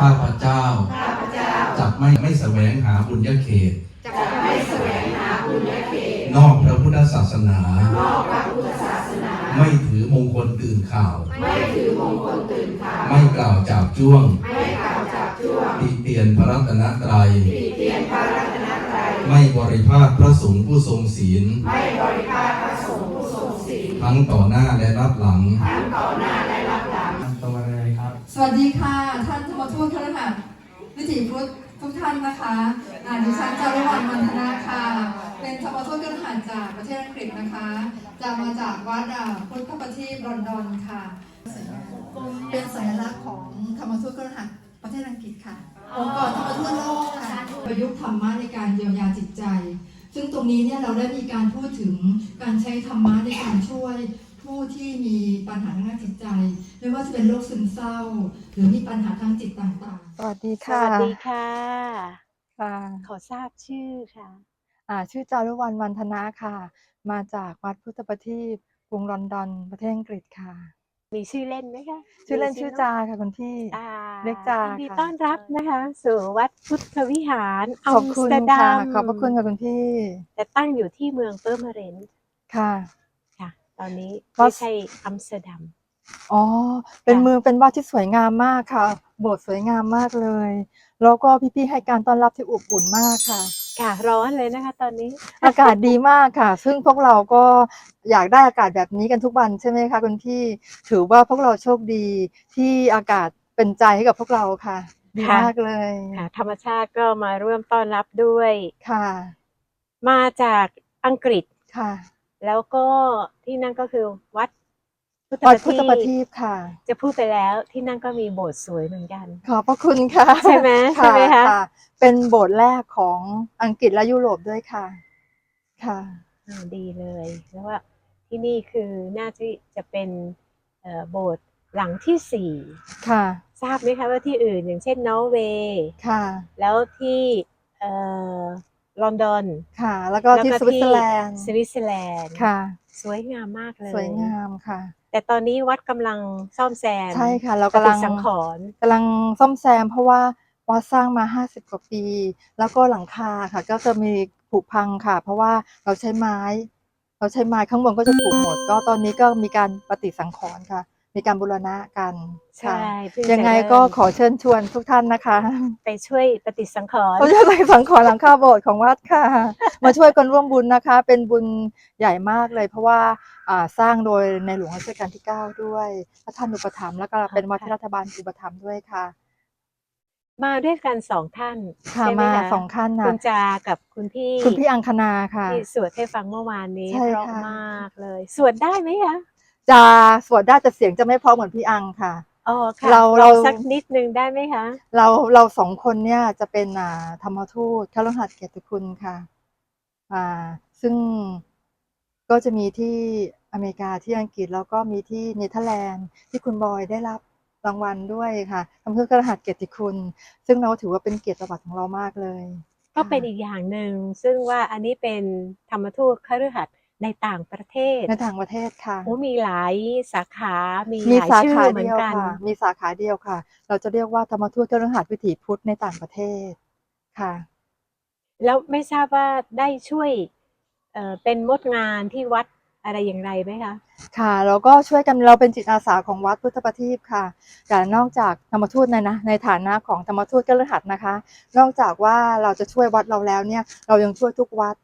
ข้าพเจ้าข้าพเจ้าจักไม่ไม่แสวงหาบุญญาเขตจะไม่แสวงหาบุญญาเขตนอกพระพุทธศาสนานอกพระพุทธศาสนา ไม่ถือมงคลตื่นข่าว ไม่ถือมงคลตื่นข่าวไม่กล่าวจาบจ้วงไม่กล่าวจากช่วงติเตียนพระรัตนตรัยตีเตียนพระรัตนตรัย ไม่บริพาทพระสงฆ์ผู้ทรงศีลไม่บริพาทพระสงฆ์ผู้ทรงศีล ทั้งต่อหน้าและรับหลัง ทั้งต่อหน้า วัสดีค่ะ ท่านธรรมทูตครหัสถ์วิถีพุทธทุกท่านนะคะอ่าดิฉันจารุวรรณมันธนาค่ะ เป็นธรรมทูตครหัสถ์จากประเทศอังกฤษนะคะ จะมาจากวัดพุทธประทีปลอนดอนค่ะ เป็นสัญลักษณ์ของธรรมทูตครหัสถ์ประเทศอังกฤษค่ะ องค์กรธรรมทูตโลกค่ะประยุกต์ธรรมะในการเยียวยาจิตใจ ซึ่งตรงนี้เนี่ยเราได้มีการพูดถึงการใช้ธรรมะในการช่วย ผู้ที่มีปัญหาทางด้านจิตใจ ไม่ว่าจะเป็นโรคซึมเศร้า หรือมีปัญหาทางจิตต่างๆสวัสดีสค่ะ วัสดีค่ะ ค่ะขอทราบชื่อค่ะ อ่าชื่อจารุวรรณวันธนะค่ะ มาจากวัดพุทธประทีปกรุงลอนดอนประเทศอังกฤษค่ะ มีชื่อเล่นไหมคะชื่อเล่นมีชื่อเะจาค่ะคุณพี่ อ่าเรียกจายินดีค่ะ ต้อนรับนะคะ สู่วัดพุทธวิหารขอัอบมคุสณเตอร์ดัค่ะ มขอบพระคุณค่ะคุณพี่แต่ตั้งอยู่ที่เมืองเปอร์เมเรนต์ค่ะค่ะ ตอนนี้วัไม่ดใช่อัมสเตอร์ดัม อ๋อ เป็นค่ะ เมืองเป็นวัดที่สวยงามมากค่ะ โบสถ์สวยงามมากเลย แล้วก็พี่ๆให้การต้อนรับที่อบอุ่นมากค่ะ ค่ะร้อนเลยนะคะ ตอนนี้ อากาศดีมากค่ะ ซึ่งพวกเราก็อยากได้อากาศแบบนี้กันทุกวันใช่ไหมคะคุณพี่ ถือว่าพวกเราโชคดีที่อากาศเป็นใจให้กับพวกเราค่ะ ดีค่ะ มากเลยค่ะธรรมชาติก็มาร่วมต้อนรับด้วย ค่ะ มาจากอังกฤษค่ะ แล้วก็ที่นั่นก็คือวัดพุทธวัดประพุทธทีประปทีปค่ะ จะพูดไปแล้วที่นั่นก็มีโบสถ์สวยเหมือนกัน ขอบพระคุณค่ะใช่ไหมใช่ไหมคะ เป็นโบสถ์แรกของอังกฤษและยุโรปด้วยค่ะ ค่ะอ่าดีเลยแล้วว่าที่นี่คือน่าจะจะเป็นเอ่อโบสถ์หลังที่สี่ค่ะทราบไหมคะว่าที่อื่นอย่างเช่นนอร์เวย์ ค่ะ แล้วที่เอ่อ ลอนดอนค่ะ แล้วก็ที่สวิตเซอร์แลนด์สวิตเซอร์แลนด์ค่ะ สวยงามมากเลย สวยงามค่ะ แต่ตอนนี้วัดกำลังซ่อมแซมใช่ค่ะ เราปกำลัฏิงสังขรณ์กำลังซ่อมแซม เพราะว่าวัดสร้างมา 50 กว่าปี แล้วก็หลังคาค่ะ ก็จะมีผุพังค่ะ เพราะว่าเราใช้ไม้ เราใช้ไม้ข้างบนก็จะผุหมด ก็ตอนนี้ก็มีการปฏิสังขรณ์ค่ะ มีการบูรณะกันค่ะใช่เพิ่ยังไงจะเริ่มก็ขอเชิญชวนทุกท่านนะคะ ไปช่วยปฏิสังขรณ์เราจะไปสังขรณ์หลังคาโบสถ์ของวัดค่ะ มาช่วยกันร่วมบุญนะคะ เป็นบุญใหญ่มากเลย เพราะว่าอ่าสร้างโดยในหลวงรัชกาลที่ 9 ด้วยพระท่านอุปถัมภ์แล้วก็เป็นวัดที่รัฐบาลอุปถัมภ์ด้วยค่ะ มาด้วยกันสองท่านค่ะใช่ไหมมาคะสองขั้นคุนะณจากับคุณพี่คุณพี่อังคณาค่ะที่สวดให้ฟังเมื่อวานนี้ใช่เพราะค่ะมากเลย สวดได้ไหมคะ จะสวดได้แต่เสียงจะไม่เพราะเหมือนพี่อังค่ะ อ๋อค่ะเราลองเราสักนิดนึงได้ไหมคะ เราเราสองคนเนี่ยจะเป็นอ่าธรรมทูตคารหัสถ์เกียรติคุณค่ะอ่าซึ่งก็จะมีที่อเมริกาที่อังกฤษแล้วก็มีที่เนเธอร์แลนด์ที่คุณบอยได้รับรางวัลด้วยค่ะธรรมทูตคารหัสถ์เกียรติคุณ ซึ่งเราถือว่าเป็นเกียรติประวัติของเรามากเลย ก็เป็นอีกอย่างหนึ่งซึ่งว่าอันนี้เป็นธรรมทูตคฤหัสถ์ ในต่างประเทศในต่างประเทศค่ะโอ้มีหลายสาขา มีมีหลายสาชื่อขาเหมือเดีนยวกัน ค่ะ มีสาขาเดียวค่ะ เราจะเรียกว่าธรรมทูตคฤหัสถ์วิถีพุทธในต่างประเทศค่ะ แล้วไม่ทราบว่าได้ช่วยเอ่อเป็นมดงานที่วัดอะไรอย่างไรไหมคะ ค่ะแล้วก็ช่วยกันเราเป็นจิตอาสาของวัดพุทธประทีปค่ะแต่นอกจากธรรมทูตในนะในฐานะของธรรมทูตกฤหัสถ์นะคะ นอกจากว่าเราจะช่วยวัดเราแล้วเนี่ยเรายังช่วยทุกวัด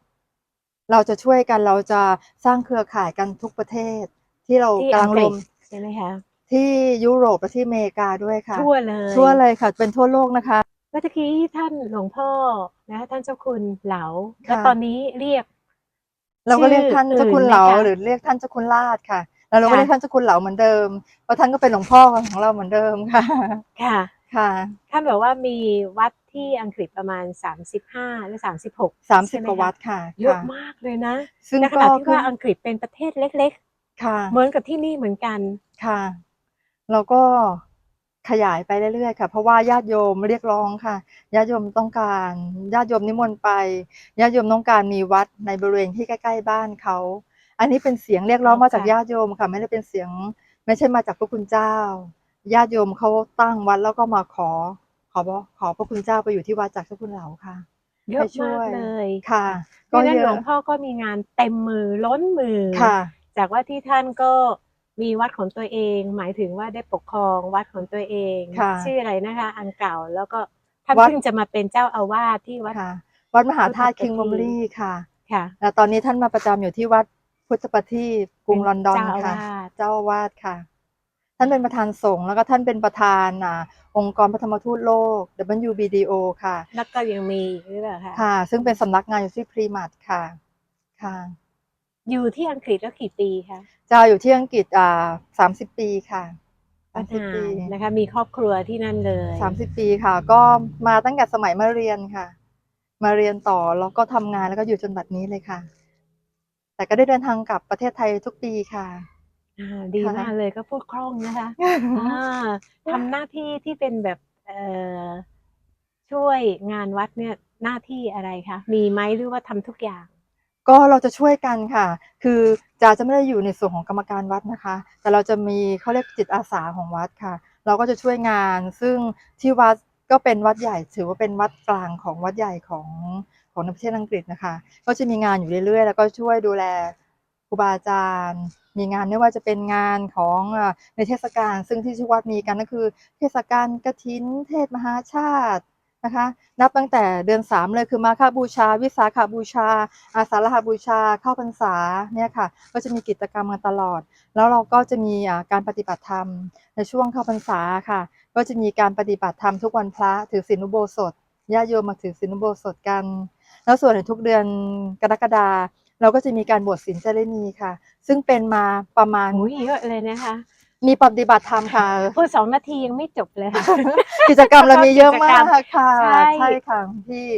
เราจะช่วยกันเราจะสร้างเครือข่ายกันทุกประเทศ ที่เราที่กำอัลังงกรฤวษมใช่ไหมคะ ที่ยุโรปและที่อเมริกาด้วยค่ะ ทั่วเลยทั่วเลยค่ะ เป็นทั่วโลกนะคะ เมื่อกี้ท่านหลวงพ่อนะคะท่านเจ้าคุณเหลาค่ะ แล้วตอนนี้เรียก เราก็เรียกท่านชื่อเจ้าคุณอื่นไหมเหลาคะหรือเรียกท่านเจ้าคุณลาดค่ะ แล้วเราก็ค่ะ เรียกท่านเจ้าคุณเหลาเหมือนเดิมเพราะท่านก็เป็นหลวงพ่อของเราเหมือนเดิมค่ะ ค่ะ ค่ะท่านบอกว่ามีวัดที่อังกฤษประมาณ 35 หรือ 36 สามสิบใช่ไหกว่าวัดค่ะเยอะค่มากเลยนะซึ่งในขก็ณะที่ว่าอังกฤษเป็นประเทศเล็ก ค่ะๆ เหมือนกับที่นี่เหมือนกัน ค่ะ เราก็ขยายไปเรื่อยๆค่ะ เพราะว่าญาติโยมเรียกร้องค่ะญาติโยมต้องการญาติโยมนิมนต์ไปญาติโยมต้องการมีวัดในบริเวณที่ใกล้ๆบ้านเขา อันนี้เป็นเสียงเรียกร้องอ๋อมาจากค่ะ ญาติโยมค่ะ ไม่ได้เป็นเสียงไม่ใช่มาจากพระคุณเจ้า ญาติโยมเขาตั้งวัดแล้วก็มาขอขขอบอกขอพระคุณเจ้าไปอยู่ที่วัดจากเจ้าคุณเหลาค่ะเยอะให้ช่มากวยเลยค่ะเพราะฉะนั้นเยหลอะวงพ่อก็มีงานเต็มมือล้นมือค่ะ จากว่าที่ท่านก็มีวัดของตัวเอง หมายถึงว่าได้ปกครองวัดของตัวเองค่ะชื่ออะไรนะคะ อันเก่าแล้วก็ท่านวัดเพิ่งจะมาเป็นเจ้าอาวาสที่วัดค่ะวัดมหาธาตุพุทธประทีคิงบอมรี่ค่ะค่ะแล้วตอนนี้ท่านมาประจำอยู่ที่วัดพุทธประทีปกรุงลอนดอนเจ้าอาค่ะวาสเจ้าอาวาสค่ะ ท่านเป็นประธานสงฆ์แล้วก็ท่านเป็นประธานอ่าองค์กรพระธรรมทูตโลก WBDO ค่ะ แล้วก็ยังมีอีกหรือเปล่าคะค่ะ ซึ่งเป็นสำนักงานอยู่ที่พรีมัดค่ะค่ะ อยู่ที่อังกฤษแล้วกี่ปีคะจะอยู่ที่อังกฤษอ่าสามสิบปีค่ะสามสิบนานปีนะคะมีครอบครัวที่นั่นเลยสามสิบปีค่ะ ก็มาตั้งแต่สมัยมาเรียนค่ะ มาเรียนต่อแล้วก็ทำงานแล้วก็อยู่จนบัดนี้เลยค่ะ แต่ก็ได้เดินทางกลับประเทศไทยทุกปีค่ะ อ่าดีค่ะ มากเลยก็พูดคล่องนะคะอ่าทำหน้าที่ที่เป็นแบบเอ่อช่วยงานวัดเนี่ยหน้าที่อะไรคะมีไหมหรือว่าทำทุกอย่าง ก็เราจะช่วยกันค่ะ คือจาจะไม่ได้อยู่ในส่วนของกรรมการวัดนะคะ แต่เราจะมีเขาเรียกจิตอาสาของวัดค่ะ เราก็จะช่วยงาน ซึ่งที่วัดก็เป็นวัดใหญ่ ถือว่าเป็นวัดกลางของวัดใหญ่ของของในประเทศอังกฤษนะคะ ก็จะมีงานอยู่เรื่อยๆ แล้วก็ช่วยดูแลครูบาอาจารย์ มีงานไม่ว่าจะเป็นงานของในเทศกาล ซึ่งที่ที่วัดมีกันก็คือ เทศกาลกฐิน เทศมหาชาตินะคะ นับตั้งแต่เดือนสามเลยคือมาฆบูชา วิสาขบูชา อาสาฬหาบูชา เข้าพรรษาเนี่ยค่ะ ก็จะมีกิจกรรมกันตลอด แล้วเราก็จะมีการปฏิบัติธรรมในช่วงเข้าพรรษาค่ะ ก็จะมีการปฏิบัติธรรมทุกวันพระถือศีลอุโบสถญาโยมมาถือศีลอุโบสถกัน แล้วส่วนในทุกเดือนกรกฎา เราก็จะมีการบวชศีลเจริณีค่ะ ซึ่งเป็นมาประมาณหมูเยอะเลยนะคะ มีปฏิบัติธรรมค่ะพูดสองนาทียังไม่จบเลยค่ะกิจกรรมเรามีเยอะมากค่ะใช่ใช่ค่ะพี่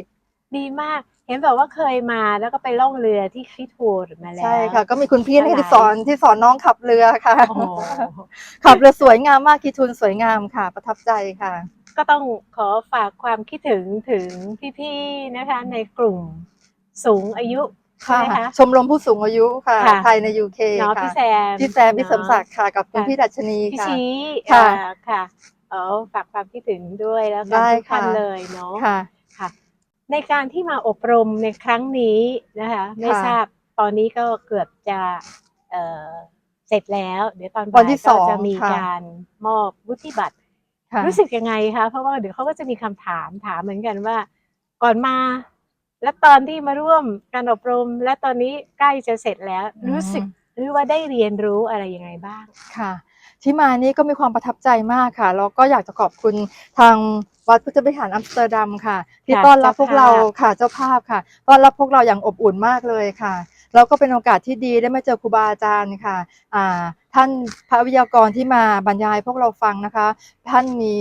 ดีมากเห็นบอกว่าเคยมาแล้วก็ไปล่องเรือที่คริทูร์มาแล้วใช่ค่ะ ก็มีคุณพี่อะไรที่สอนที่สอนน้องขับเรือค่ะโอ้โหขับเรือสวยงามมากกีทุนสวยงามค่ะ ประทับใจค่ะ ก็ต้องขอฝากความคิดถึงถึงพี่ๆนะคะในกลุ่มสูงอายุ ใช่ค่ะไหมคะ ชมรมผู้สูงอายุค่ะ ค่ะ ไทยในยูเคเนาะค่ะพี่แซมพี่แซมพี่เสริมศักดิ์ค่ะ กับคุณค่ะพี่ดัชนีพี่ค่ะ ชี้ค่ะอ่าค่ะเออฝากความคิดถึงด้วยแล้วกันได้ทุกท่านค่ะ เลยเนาะ ค่ะค่ะในการที่มาอบรมในครั้งนี้นะคะ ไม่ค่ะทราบตอนนี้ก็เกือบจะเอ่อเสร็จแล้ว เดี๋ยวตอนวับ่านยที่สก็องจะมีค่ะ การมอบวุฒิบัตร ค่ะ รู้สึกยังไงคะเพราะว่าเดี๋ยวเขาก็จะมีคำถามถามเหมือนกันว่า ก่อนมา และตอนที่มาร่วมการอบรม และตอนนี้ใกล้จะเสร็จแล้ว รู้สึกหรือว่าได้เรียนรู้อะไรยังไงบ้างค่ะ ที่มานี่ก็มีความประทับใจมากค่ะแล้วก็อยากจะขอบคุณทางวัดพุทธวิหารอัมสเตอร์ดัมค่ะ ที่ค่ะต้อนรับพวกเราเจ้าภาพค่ะเจ้าภาพค่ะต้อนรับพวกเราอย่างอบอุ่นมากเลยค่ะแล้วก็เป็นโอกาสที่ดีได้มาเจอครูบาอาจารย์ค่ะอ่าท่านพระวิทยากรที่มาบรรยายพวกเราฟังนะคะ ท่านมี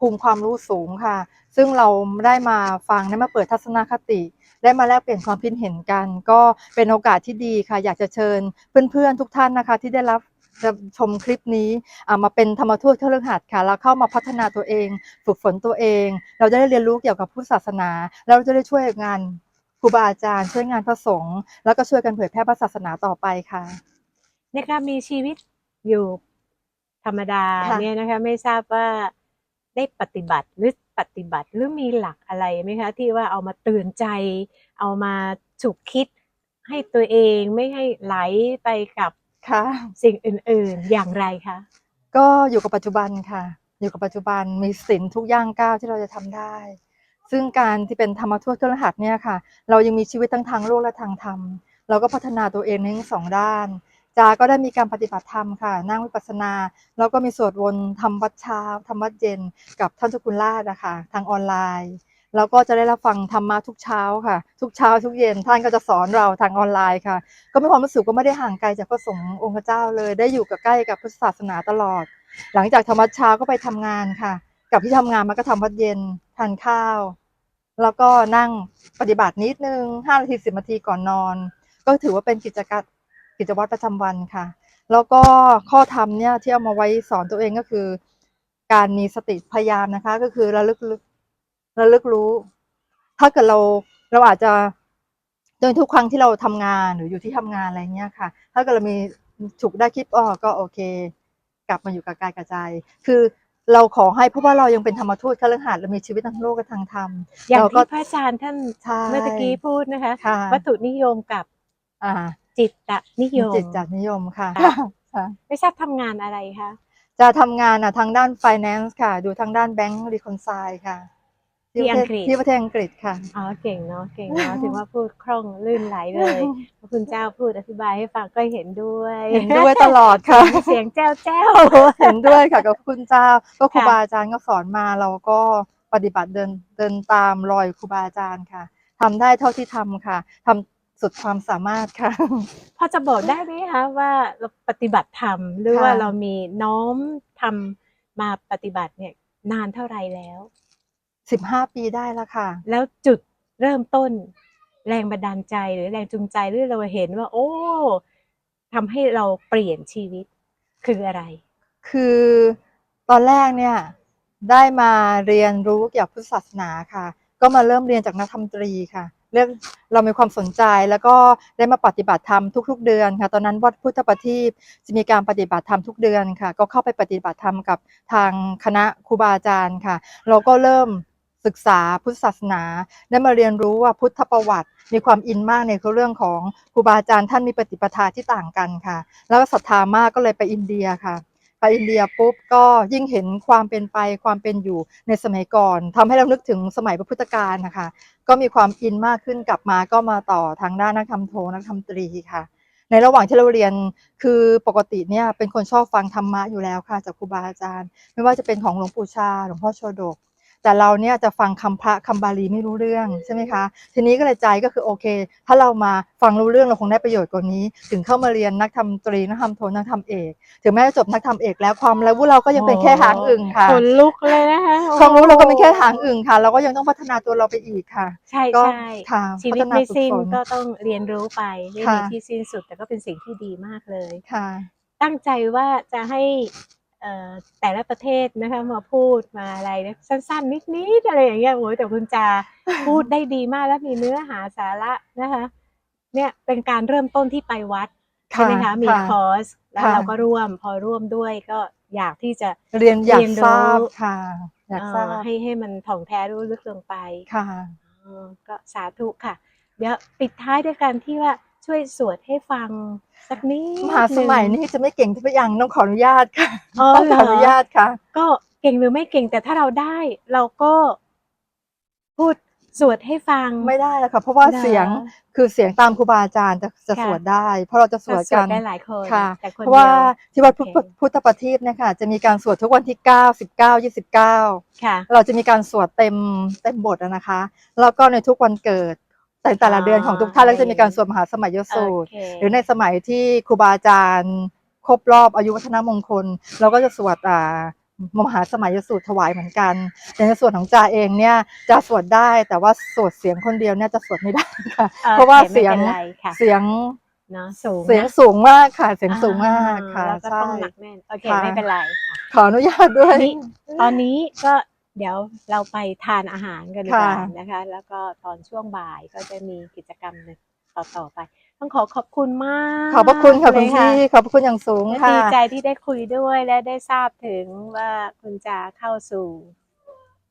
ภูมิความรู้สูงค่ะ ซึ่งเราได้มาฟังได้มาเปิดทัศนคติ ได้มาแลกเปลี่ยนความคิดเห็นกัน ก็เป็นโอกาสที่ดีค่ะ อยากจะเชิญเพื่อนๆทุกท่านนะคะ ที่ได้รับจะชมคลิปนี้อ่ามาเป็นธรรมทูตเครื่องหัดค่ะแล้วเข้ามาพัฒนาตัวเอง ฝึกฝนตัวเอง เราจะได้เรียนรู้เกี่ยวกับพุทธศาสนา แล้วเราจะได้ช่วยงานครูบาอาจารย์ ช่วยงานพระสงฆ์แล้วก็ช่วยกันเผยแพร่พระศาสนาต่อไปค่ะในการมีชีวิตอยู่ธรรมดาค่ะเนี่ยนะคะไม่ทราบว่า ได้ปฏิบัติหรือปฏิบัติหรือมีหลักอะไรไหมคะ ที่ว่าเอามาเตือนใจ เอามาฉุกคิดให้ตัวเองไม่ให้ไหลไปกับค่ะสิ่งอื่นๆอย่างไรคะก็อยู่กับปัจจุบันค่ะ อยู่กับปัจจุบันมีศีลทุกย่างก้าวที่เราจะทำได้ ซึ่งการที่เป็นธรรมทูตเครื่องหัดเนี่ยค่ะ เรายังมีชีวิตทั้งทางโลกและทางธรรมเราก็พัฒนาตัวเองในทั้งสองด้าน จาก็ได้มีการปฏิบัติธรรมค่ะ นั่งวิปัสสนา แล้วก็มีสวดวนทำวัดเช้าทำวัดเย็นกับท่านเจ้าคุณลาดนะคะทางออนไลน์แล้วก็จะได้รับฟังธรรมะทุกเช้าค่ะ ทุกเช้าทุกเย็นท่านก็จะสอนเราทางออนไลน์ค่ะ ก็มีความรู้สึกว่าไม่ได้ห่างไกลจากพระสงฆ์องค์เจ้าเลย ได้อยู่กับใกล้กับพุทธศาสนาตลอด หลังจากทำวัดเช้าก็ไปทำงานค่ะ กับที่ทำงานมันก็ทำวัดเย็นทานข้าว แล้วก็นั่งปฏิบัตินิดนึงห้านาทีสิบนาทีก่อนนอน ก็ถือว่าเป็นกิจกรรม กิจวัตรประจำวันค่ะ แล้วก็ข้อธรรมเนี่ยที่เอามาไว้สอนตัวเองก็คือ การมีสติพยายามนะคะ ก็คือระลึกรู้ระลึกรู้ ถ้าเกิดเราเราอาจจะโดยทุกครั้งที่เราทำงานหรืออยู่ที่ทำงานอะไรเงี้ยค่ะ ถ้าเกิดเรามีฉุกได้คิดอ๋อก็โอเค กลับมาอยู่กับกายกับใจ คือเราขอให้เพราะว่าเรายังเป็นธรรมทูตคฤหัสถ์เรามีชีวิตทางโลกกับทางธรรมอย่างเราก็ที่พระอาจารย์ท่านใช่เมื่อตะกี้พูดนะคะค่ะวัตถุนิยมกับอ่า จิตตนิยมจิตจัดนิยมค่ะค่ะค่ะ ไม่ทราบทำงานอะไรคะ จะทำงานอะทางด้าน finance ค่ะ ดูทางด้าน bank reconcile ค่ะ ที่อังกฤษที่ประเทศอังกฤษค่ะ อ๋อ เก่งเนาะ เก่งเนาะ ถึงว่าพูดคล่องลื่นไหลเลยพระคุณเจ้าพูดอธิบายให้ฟังก็เห็นด้วย เห็นด้วยตลอดค่ะ เสียงแจ้วแจ้วเห็นด้วยค่ะกับคุณเจ้า ก็ครูค่ะบาอาจารย์ก็สอนมาเราก็ปฏิบัติเดินเดินตามรอยครูบาอาจารย์ค่ะทำได้เท่าที่ทำค่ะทำ สุดความสามารถค่ะ พอจะบอกได้ไหมคะว่าเราปฏิบัติธรรมหรือว่าค่ะเรามีน้อมทำมาปฏิบัติเนี่ยนานเท่าไหร่แล้วสิบห้าปีได้แล้วค่ะ แล้วจุดเริ่มต้น แรงบันดาลใจหรือแรงจูงใจหรือเราเห็นว่า โอ้ทำให้เราเปลี่ยนชีวิตคืออะไร คือตอนแรกเนี่ยได้มาเรียนรู้เกี่ยวกับพุทธศาสนาค่ะ ก็มาเริ่มเรียนจากนักธรรมตรีค่ะ เรื่องเรามีความสนใจแล้วก็ได้มาปฏิบัติธรรมทุก ๆ เดือนค่ะ ตอนนั้นวัดพุทธประทีปจะมีการปฏิบัติธรรมทุกเดือนค่ะ ก็เข้าไปปฏิบัติธรรมกับทางคณะครูบาอาจารย์ค่ะ เราก็เริ่มศึกษาพุทธศาสนาได้มาเรียนรู้ว่าพุทธประวัติ มีความอินมากในเรื่องของครูบาอาจารย์ท่านมีปฏิปทาที่ต่างกันค่ะ แล้วก็ศรัทธามากก็เลยไปอินเดียค่ะ ไปอินเดียปุ๊บก็ยิ่งเห็นความเป็นไปความเป็นอยู่ในสมัยก่อนทำให้เรานึกถึงสมัยพระพุทธกาลนะคะ ก็มีความอินมากขึ้นกลับมาก็มาต่อทางด้านนักธรรมโทนักธรรมตรีค่ะ ในระหว่างที่เราเรียนคือปกติเนี่ยเป็นคนชอบฟังธรรมะอยู่แล้วค่ะจากครูบาอาจารย์ ไม่ว่าจะเป็นของหลวงปู่ชาหลวงพ่อโชดก แต่เราเนี่ยจะฟังคำพระคำบาลีไม่รู้เรื่องใช่ไหมคะทีนี้ก็เลยใจก็คือโอเค ถ้าเรามาฟังรู้เรื่องเราคงได้ประโยชน์กว่านี้ ถึงเข้ามาเรียนนักธรรมตรีนักธรรมโทนักธรรมเอก ถึงแม้จะจบนักธรรมเอกแล้วความรู้เราก็ยังเป็นแค่หางอึ่งค่ะขนลุกเลยนะคะความรู้เราก็เป็นแค่หางอึ่งค่ะ เราก็ยังต้องพัฒนาตัวเราไปอีกค่ะ ใช่ก็ใช่ค่ะชีวิตพัฒนาไม่ฝึกสิ้นฝนก็ต้องเรียนรู้ไปไม่มีค่ะที่สิ้นสุดแต่ก็เป็นสิ่งที่ดีมากเลยค่ะ ตั้งใจว่าจะให้เอ่อ แต่ละประเทศนะคะมาพูดมาอะไรนะสั้นๆ นิดๆอะไรอย่างเงี้ยโอ้ยแต่คุณจาพูดได้ดีมากและมีเนื้อหาสาระนะคะเนี่ยเป็นการเริ่มต้นที่ไปวัดใช่ไหมคะมีคอร์สแล้วค่ะเราก็ร่วมพอร่วมด้วยก็อยากที่จะเรียนอยากเรียนรู้ทราบค่ะอยากเอ่ทราอบให้ให้มันถ่องแท้รู้ลึกลงไปค่ะอ๋อก็สาธุค่ะ เดี๋ยวปิดท้ายด้วยกันที่ว่า ช่วยสวดให้ฟังสักนิดมหาสมัยหนึ่งนี่จะไม่เก่งที่พยังต้องขออนุญาตค่ะอ๋อต้องเหรขออนุญาตค่ะ ก็เก่งหรือไม่เก่งแต่ถ้าเราได้เราก็พูดสวดให้ฟังไม่ได้แล้วค่ะเพราะว่าเหรอเสียงคือเสียงตามครูบาอาจารย์จะจะค่ะสวดได้ เพราะเราจะสวดก็กันได้หลายคนค่ะแต่คนเพราะว่าเดียวที่วัดพุทธโอเคพุทธประทีปเนี่ยค่ะจะมีการสวดทุกวันที่เก้าสิบเก้ายี่สิบเก้าค่ะเราจะมีการสวดเต็มเต็มบทอะนะคะ แล้วก็ในทุกวันเกิด แต่แต่ละอ๋อเดือนของทุกท่านแล้วจะมีการสวดมหาสมัยยสูตรโอเคหรือในสมัยที่ครูบาอาจารย์ครบรอบอายุวัฒนมงคล เราก็จะสวดอ่ามหาสมัยสูตรถวายเหมือนกันแต่ในส่วนของจาเองเนี่ยจะสวดได้แต่ว่าสวดเสียงคนเดียวเนี่ยจะสวดไม่ได้ค่ะโอคเพราะว่าไม่เสียงป็นไรค่ะเสียงเนาะสูงเสียงนะสูงมากค่ะเสียงสูงมากค่ะอ่แล้วก็ใช่ต้องหนักแน่นโอเคค่ะไม่เป็นไรขออนุญาตด้วยนี่ตอนนี้ก็ เดี๋ยวเราไปทานอาหารกันดีกว่าค่ะนะคะ แล้วก็ตอนช่วงบ่ายก็จะมีกิจกรรมต่อต่อๆไป ต้องขอขอบคุณมาก ขอบพระคุณค่ะคุณเลยพี่ขอบพระคุณอย่างสูงและค่ะดีใจที่ได้คุยด้วยและได้ทราบถึงว่าคุณจาเข้าสู่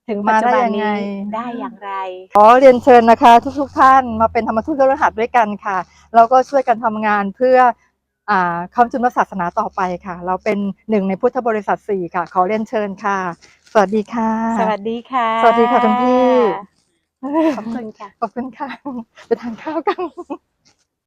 ถึงปัจจุบันนี้มาได้ยังไงได้อย่างไรขอเรียนเชิญนะคะ ทุกๆท่านมาเป็นธรรมทูตรหัสด้วยกันค่ะแล้วก็ช่วยกันทำงานเพื่ออ่าคำจุนศาสนาต่อไปค่ะ เราเป็นหนึ่งในพุทธบริษัทสี่ค่ะ ขอเรียนเชิญค่ะ สวัสดีค่ะ สวัสดีค่ะ สวัสดีค่ะคุณพี่ ขอบคุณค่ะ ขอบคุณค่ะ ไปทานข้าวกัน